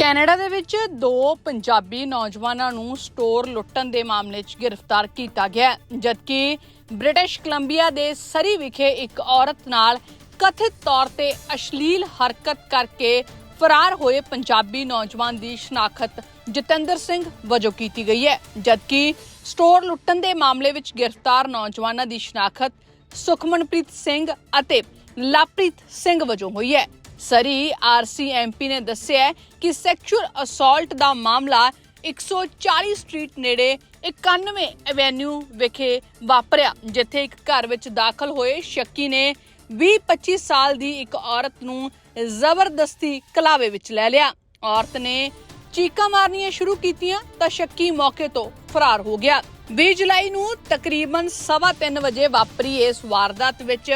Canada ਦੇ ਵਿੱਚ ਦੋ ਪੰਜਾਬੀ ਨੌਜਵਾਨਾਂ ਨੂੰ ਸਟੋਰ ਲੁੱਟਣ ਦੇ ਮਾਮਲੇ 'ਚ ਗ੍ਰਿਫਤਾਰ ਕੀਤਾ ਗਿਆ ਜਦਕਿ ਬ੍ਰਿਟਿਸ਼ ਕੋਲੰਬੀਆ ਦੇ ਸਰੀ ਵਿਖੇ ਇੱਕ ਔਰਤ ਨਾਲ ਕਥਿਤ ਤੌਰ ਤੇ ਅਸ਼ਲੀਲ ਹਰਕਤ ਕਰਕੇ ਫਰਾਰ ਹੋਏ ਪੰਜਾਬੀ ਨੌਜਵਾਨ ਦੀ ਸ਼ਨਾਖਤ ਜਤਿੰਦਰ ਸਿੰਘ ਵਜੋਂ ਕੀਤੀ ਗਈ ਹੈ, ਜਦਕਿ ਸਟੋਰ ਲੁੱਟਣ ਦੇ ਮਾਮਲੇ ਵਿੱਚ ਗ੍ਰਿਫਤਾਰ ਨੌਜਵਾਨਾਂ ਦੀ ਸ਼ਨਾਖਤ ਸੁਖਮਨਪ੍ਰੀਤ ਸਿੰਘ ਅਤੇ ਲਾਪ੍ਰੀਤ ਸਿੰਘ ਵਜੋਂ ਹੋਈ ਹੈ। ਸਰੀ ਆਰਸੀਐਮਪੀ ਨੇ ਦੱਸਿਆ ਕਿ ਸੈਕਸ਼ੂਅਲ ਅਸੌਲਟ ਦਾ ਮਾਮਲਾ 140 ਸਟਰੀਟ ਨੇੜੇ 91 ਐਵੇਨਿਊ ਵਿਖੇ ਵਾਪਰਿਆ, ਜਿੱਥੇ ਇੱਕ ਘਰ ਵਿੱਚ ਦਾਖਲ ਹੋਏ ਸ਼ੱਕੀ ਨੇ 20-25 ਸਾਲ ਦੀ ਇੱਕ ਔਰਤ ਨੂੰ ਜ਼ਬਰਦਸਤੀ ਕਲਾਵੇ ਵਿੱਚ ਲੈ ਲਿਆ। ਔਰਤ ਨੇ ਚੀਕਾਂ ਮਾਰਨੀਆਂ ਸ਼ੁਰੂ ਕੀਤੀਆਂ ਤਾਂ ਸ਼ੱਕੀ ਮੌਕੇ ਤੋਂ ਫਰਾਰ ਹੋ ਗਿਆ। 20 ਜੁਲਾਈ ਨੂੰ ਤਕਰੀਬਨ 3:30 ਵਜੇ ਵਾਪਰੀ ਇਸ ਵਾਰਦਾਤ ਵਿੱਚ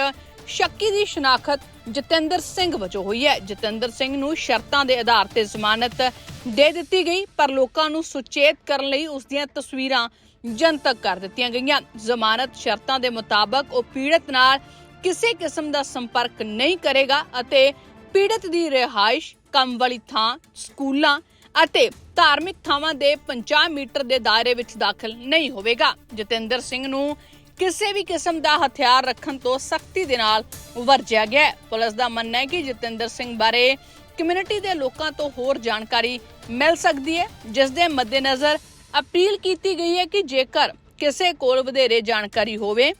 ਸ਼ੱਕੀ ਦੀ ਸ਼ਨਾਖਤ ਜਤਿੰਦਰ ਸਿੰਘ ਵਜੋਂ ਹੋਈ ਹੈ। ਜਤਿੰਦਰ ਸਿੰਘ ਨੂੰ ਸ਼ਰਤਾਂ ਦੇ ਆਧਾਰ ਤੇ ਜ਼ਮਾਨਤ ਦੇ ਦਿੱਤੀ ਗਈ, ਪਰ ਲੋਕਾਂ ਨੂੰ ਸੁਚੇਤ ਕਰਨ ਲਈ ਉਸ ਦੀਆਂ ਤਸਵੀਰਾਂ ਜਨਤਕ ਕਰ ਦਿੱਤੀਆਂ ਗਈਆਂ। ਜ਼ਮਾਨਤ ਸ਼ਰਤਾਂ ਦੇ ਮੁਤਾਬਕ ਉਹ ਪੀੜਤ ਨਾਲ ਕਿਸੇ ਕਿਸਮ ਦਾ ਸੰਪਰਕ ਨਹੀਂ ਕਰੇਗਾ ਅਤੇ ਪੀੜਤ ਦੀ ਰਿਹਾਇਸ਼ ਕੰਮ ਵਾਲੀ ਥਾਂ, ਸਕੂਲਾਂ ਅਤੇ ਧਾਰਮਿਕ ਥਾਵਾਂ ਦੇ 50 ਮੀਟਰ ਦੇ ਦਾਇਰੇ ਵਿੱਚ ਦਾਖਲ ਨਹੀਂ ਹੋਵੇਗਾ। ਜਤਿੰਦਰ ਸਿੰਘ ਨੂੰ ਕਿਸੇ ਵੀ ਕਿਸਮ ਦਾ ਹਥਿਆਰ ਰੱਖਣ ਤੋਂ ਸਖਤੀ ਦੇ ਨਾਲ ਵਰਜਿਆ ਗਿਆ ਪੁਲਿਸ ਦਾ ਮੰਨਣਾ ਹੈ ਕਿ ਜਤਿੰਦਰ ਸਿੰਘ ਬਾਰੇ ਕਮਿਊਨਿਟੀ ਦੇ ਲੋਕਾਂ ਤੋਂ ਹੋਰ ਜਾਣਕਾਰੀ ਮਿਲ ਸਕਦੀ ਹੈ, ਜਿਸ ਦੇ ਮੱਦੇਨਜ਼ਰ ਅਪੀਲ ਕੀਤੀ ਗਈ ਹੈ ਕਿ ਜੇਕਰ ਕਿਸੇ ਕੋਲ ਵਧੇਰੇ ਜਾਣਕਾਰੀ ਹੋਵੇ,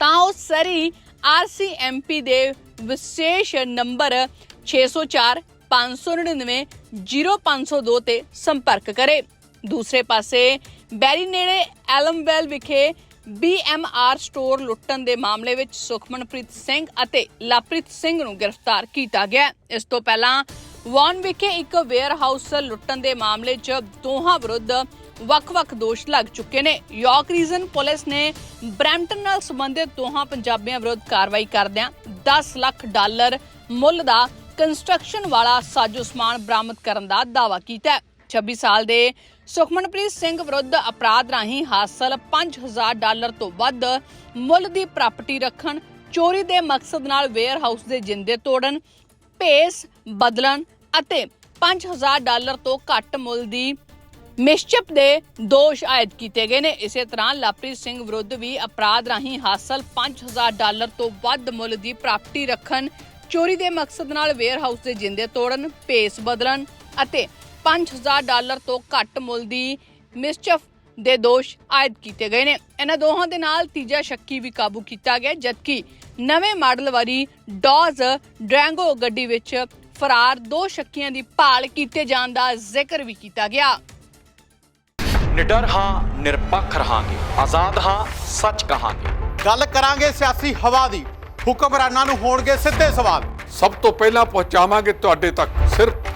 ਤਾਂ ਉਹ ਸਰੀ ਆਰਸੀਐਮਪੀ ਦੇ ਵਿਸ਼ੇਸ਼ ਨੰਬਰ 604 599 0502 ਤੇ ਸੰਪਰਕ ਕਰੇ। ਦੂਸਰੇ ਪਾਸੇ ਬੈਰੀ ਨੇੜੇ ਐਲਮਵੈਲ ਵਿਖੇ BMR ਸਟੋਰ ਲੁੱਟਣ ਦੇ ਮਾਮਲੇ ਵਿੱਚ ਸੁਖਮਨਪ੍ਰੀਤ ਸਿੰਘ ਅਤੇ ਲਾਪ੍ਰੀਤ ਸਿੰਘ ਨੂੰ ਗ੍ਰਿਫਤਾਰ ਕੀਤਾ ਗਿਆ ਇਸ ਤੋਂ ਪਹਿਲਾਂ ਵਾਨ ਵਿਖੇ ਇੱਕ ਵੇਅਰਹਾਊਸ ਲੁੱਟਣ ਦੇ ਮਾਮਲੇ 'ਚ ਦੋਹਾਂ ਵਿਰੁੱਧ ਵੱਖ-ਵੱਖ ਦੋਸ਼ ਲੱਗ ਚੁੱਕੇ ਨੇ। ਯਾਰਕ ਰੀਜਨ ਪੁਲਿਸ ਨੇ ਬ੍ਰੈਂਟਨ ਨਾਲ ਸੰਬੰਧਿਤ ਦੋਹਾਂ ਪੰਜਾਬੀਆਂ ਵਿਰੁੱਧ ਕਾਰਵਾਈ ਕਰਦਿਆਂ 10 ਲੱਖ ਡਾਲਰ ਮੁੱਲ ਦਾ ਕੰਸਟਰਕਸ਼ਨ ਵਾਲਾ ਸਾਜੋ ਸਮਾਨ ਬਰਾਮਦ ਕਰਨ ਦਾ ਦਾਅਵਾ ਕੀਤਾ ਹੈ। 26 ਸਾਲ ਦੇ ਸੁਖਮਨਪ੍ਰੀਤ ਸਿੰਘ ਵਿਰੁੱਧ ਅਪਰਾਧ ਰਾਹੀਂ ਹਾਸਲ 5000 ਡਾਲਰ ਤੋਂ ਵੱਧ ਮੁੱਲ ਦੀ ਪ੍ਰਾਪਰਟੀ ਰੱਖਣ, ਚੋਰੀ ਦੇ ਮਕਸਦ ਨਾਲ ਵੇਅਰ ਹਾਊਸ ਦੇ ਜਿੰਦੇ ਤੋੜਨ, ਭੇਸ ਬਦਲਣ ਅਤੇ 5000 ਡਾਲਰ ਤੋਂ ਘੱਟ ਮੁੱਲ ਦੀ ਮਿਸਚਪ ਦੇ ਦੋਸ਼ ਆਇਦ ਕੀਤੇ ਗਏ ਨੇ। ਇਸੇ ਤਰ੍ਹਾਂ ਲਵਪ੍ਰੀਤ ਸਿੰਘ ਵਿਰੁੱਧ ਵੀ ਅਪਰਾਧ ਰਾਹੀਂ ਹਾਸਲ 5000 ਡਾਲਰ ਤੋਂ ਵੱਧ ਮੁੱਲ ਦੀ ਪ੍ਰਾਪਰਟੀ ਰੱਖਣ, ਚੋਰੀ ਦੇ ਮਕਸਦ ਨਾਲ ਵੇਅਰ ਹਾਊਸ ਦੇ ਜਿੰਦੇ ਤੋੜਨ, ਭੇਸ ਬਦਲਣ ਅਤੇ 5000 ਡਾਲਰ ਤੋਂ ਘੱਟ ਮੁੱਲ ਦੀ ਮਿਸਚਫ ਦੇ ਦੋਸ਼ ਆਇਦ ਕੀਤੇ ਗਏ ਨੇ। ਇਹਨਾਂ ਦੋਹਾਂ ਦੇ ਨਾਲ ਤੀਜਾ ਸ਼ੱਕੀ ਵੀ ਕਾਬੂ ਕੀਤਾ ਗਿਆ ਜਦਕਿ ਨਵੇਂ ਮਾਡਲ ਵਾਲੀ ਡੌਜ਼ ਡਰੈਂਗੋ ਗੱਡੀ ਵਿੱਚ ਫਰਾਰ ਦੋ ਸ਼ੱਕੀਆਂ ਦੀ ਭਾਲ ਕੀਤੇ ਜਾਣ ਦਾ ਜ਼ਿਕਰ ਵੀ ਕੀਤਾ ਗਿਆ। ਨਿਡਰ ਹਾਂ ਨਿਰਪੱਖ ਰਹਾਂਗੇ। ਆਜ਼ਾਦ ਹਾਂ ਸੱਚ ਕਹਾਂਗੇ। ਗੱਲ ਕਰਾਂਗੇ ਸਿਆਸੀ ਹਵਾ ਦੀ। ਹੁਕਮਰਾਨਾਂ ਨੂੰ ਹੋਣਗੇ ਸਿੱਧੇ ਸਵਾਲ। ਸਭ ਤੋਂ ਪਹਿਲਾਂ ਪਹੁੰਚਾਵਾਂਗੇ ਤੁਹਾਡੇ ਤੱਕ ਸਿਰਫ